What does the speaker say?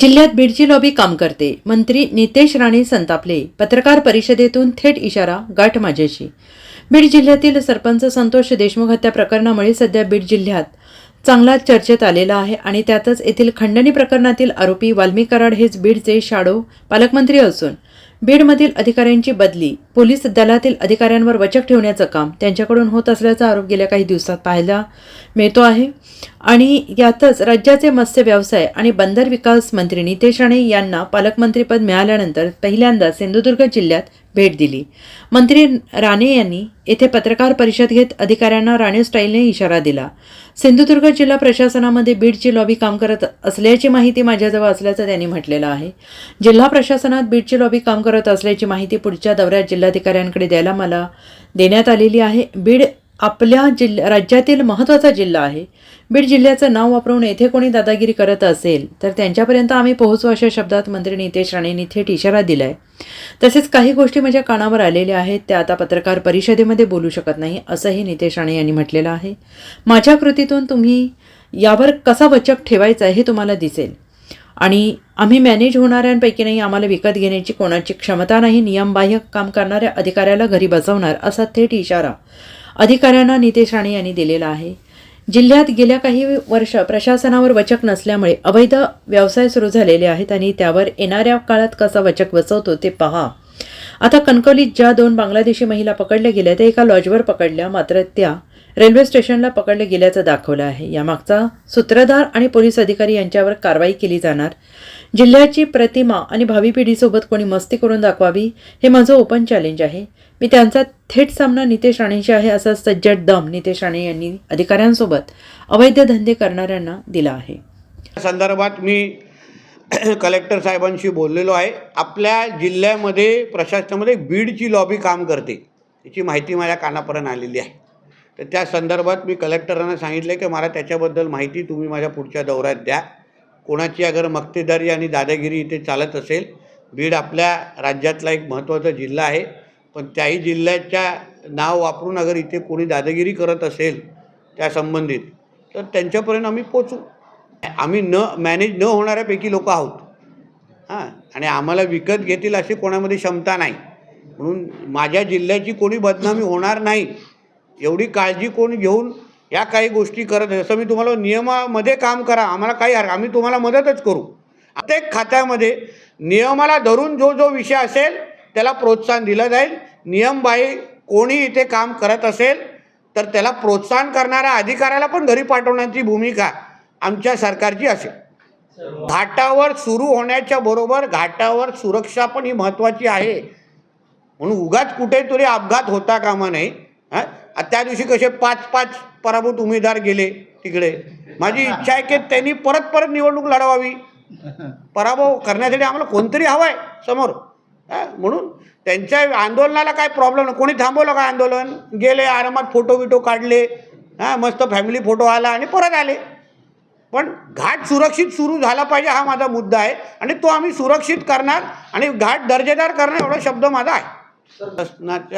जिल्ह्यात बीडची लॉबी काम करते. मंत्री नितेश राणे संतापले. पत्रकार परिषदेतून थेट इशारा गाठ माझ्याशी. बीड जिल्ह्यातील सरपंच संतोष देशमुख हत्या प्रकरणामुळे सध्या बीड जिल्ह्यात चांगला चर्चेत आलेला आहे आणि त्यातच येथील खंडणी प्रकरणातील आरोपी वाल्मी कराड हेच बीडचे शाडो पालकमंत्री असून बीडमधील अधिकाऱ्यांची बदली. पोलीस दलातील अधिकाऱ्यांवर वचक ठेवण्याचं काम त्यांच्याकडून होत असल्याचा आरोप गेल्या काही दिवसात पाहायला मिळतो आहे. आणि यातच राज्याचे मत्स्य व्यवसाय आणि बंदर विकास मंत्री नितेश राणे यांना पालकमंत्रीपद मिळाल्यानंतर पहिल्यांदा सिंधुदुर्ग जिल्ह्यात भेट दिली. मंत्री राणे यांनी येथे पत्रकार परिषद घेत अधिकाऱ्यांना राणे स्टाईलने इशारा दिला. सिंधुदुर्ग जिल्हा प्रशासनामध्ये बीडची लॉबी काम करत असल्याची माहिती माझ्याजवळ असल्याचं त्यांनी म्हटलेलं आहे. जिल्हा प्रशासनात बीडची लॉबी काम करत असल्याची माहिती पुढच्या दौऱ्यात जिल्हाधिकाऱ्यांकडे द्यायला मला देण्यात आलेली आहे. बीड आपल्या जिल्हा राज्यातील महत्त्वाचा जिल्हा आहे. बीड जिल्ह्याचं नाव वापरून येथे कोणी दादागिरी करत असेल तर त्यांच्यापर्यंत आम्ही पोहोचू अशा शब्दात मंत्री नितेश राणेंनी थेट इशारा दिलाय. तसेच काही गोष्टी माझ्या कानावर आलेल्या आहेत त्या आता पत्रकार परिषदेमध्ये बोलू शकत नाही असंही नितेश राणे यांनी म्हटलेलं आहे. माझ्या कृतीतून तुम्ही यावर कसा वचक ठेवायचा हे तुम्हाला दिसेल. आणि आम्ही मॅनेज होणाऱ्यांपैकी नाही आम्हाला विकत घेण्याची कोणाची क्षमता नाही नियमबाह्य काम करणाऱ्या अधिकाऱ्याला घरी बसवणार असा थेट इशारा अधिकाऱ्यांना नितेश राणे यांनी दिलेला आहे. जिल्ह्यात गेल्या काही वर्ष प्रशासनावर वचक नसल्यामुळे अवैध व्यवसाय सुरू झालेले आहेत आणि त्यावर येणाऱ्या काळात कसा वचक बसवतो ते पहा. आता कणकवलीत ज्या दोन बांगलादेशी महिला पकडल्या गेल्या त्या एका लॉजवर पकडल्या मात्र त्या रेल्वे स्टेशनला पकडल्या गेल्याचं दाखवलं आहे. यामागचा सूत्रधार आणि पोलीस अधिकारी यांच्यावर कारवाई केली जाणार. जिल्ह्याची प्रतिमा आणि भावी पिढीसोबत कोणी मस्ती करून दाखवावी हे माझं ओपन चॅलेंज आहे. मी त्यांचा थेट सामना नितेश राणेंशी आहे असा सज्जड दम नितेश राणे यांनी अधिकाऱ्यांसोबत अवैध धंदे करणाऱ्यांना दिला आहे. संदर्भात मी कलेक्टर साहेबांशी बोललेलो आहे. आपल्या जिल्ह्यामध्ये प्रशासनामध्ये बीडची लॉबी काम करते. याची माहिती माझ्या कानापर्यंत आलेली आहे. तर त्या संदर्भात मी कलेक्टरांना सांगितलं की मला त्याच्याबद्दल माहिती तुम्ही माझ्या पुढच्या दौऱ्यात द्या. कोणाची अगर मक्तेदारी आणि दादागिरी इथे चालत असेल बीड आपल्या राज्यातला एक महत्त्वाचा जिल्हा आहे. पण त्याही जिल्ह्याच्या नाव वापरून अगर इथे कोणी दादागिरी करत असेल त्या संबंधित तर त्यांच्यापर्यंत आम्ही पोचू आम्ही न मॅनेज न होणाऱ्यापैकी लोक आहोत. हां आणि आम्हाला विकत घेतील अशी कोणामध्ये क्षमता नाही. म्हणून माझ्या जिल्ह्याची कोणी बदनामी होणार नाही. एवढी काळजी कोण घेऊन या काही गोष्टी करत जसं मी तुम्हाला नियमामध्ये काम करा आम्हाला काही हरकत आम्ही तुम्हाला मदतच करू. प्रत्येक खात्यामध्ये नियमाला धरून जो जो विषय असेल त्याला प्रोत्साहन दिलं जाईल. नियमबाई कोणी इथे काम करत असेल तर त्याला प्रोत्साहन करणाऱ्या अधिकाऱ्याला पण घरी पाठवण्याची भूमिका आमच्या सरकारची असेल. घाटावर सुरू होण्याच्या बरोबर घाटावर सुरक्षा पण ही महत्त्वाची आहे. म्हणून उगाच कुठेतरी अपघात होता कामा नये. त्या दिवशी कसे पाच पाच पराभूत उमेदवार गेले तिकडे. माझी इच्छा आहे की त्यांनी परत परत निवडणूक लढवावी. पराभव करण्यासाठी आम्हाला कोणतरी हवं आहे समोर म्हणून त्यांच्या आंदोलनाला काय प्रॉब्लेम नाही. कोणी थांबवलं काय आंदोलन? गेले आरामात फोटो बिटो काढले. हां मस्त फॅमिली फोटो आला आणि परत आले. पण घाट सुरक्षित सुरू झाला पाहिजे हा माझा मुद्दा आहे. आणि तो आम्ही सुरक्षित करणार आणि घाट दर्जेदार करणार एवढा शब्द माझा आहे.